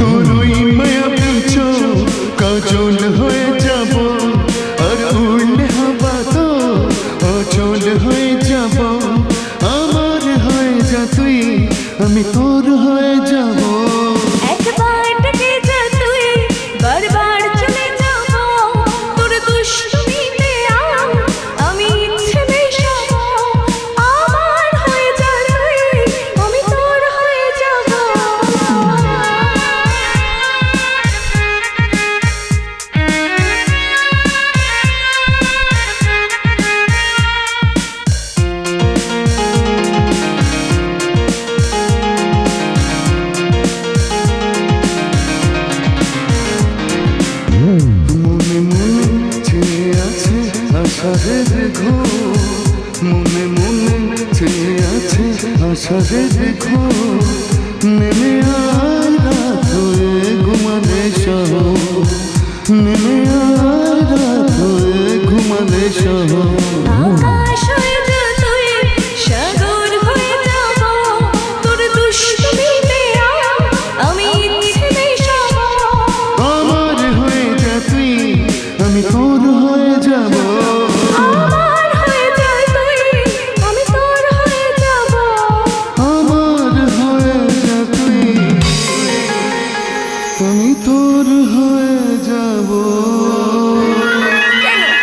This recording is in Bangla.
তোর ওই মায়াবী চোখ কাজল হয়ে যাব উড়লে হবা তো অচল হয়ে যাব। আমার হয়ে যা তুই, আমি তোর হয়ে যাব। আষাঢ়ের ঘোর মনে মনে চেয়ে আছে আষাঢ়ের ঘোর নেমে আর রাত হয়ে ঘুমালে শহর নেমে আর রাত হয়ে ঘুমালে শহর আমি তোর হয়ে যাব। তুমি তোর হয়ে যাব।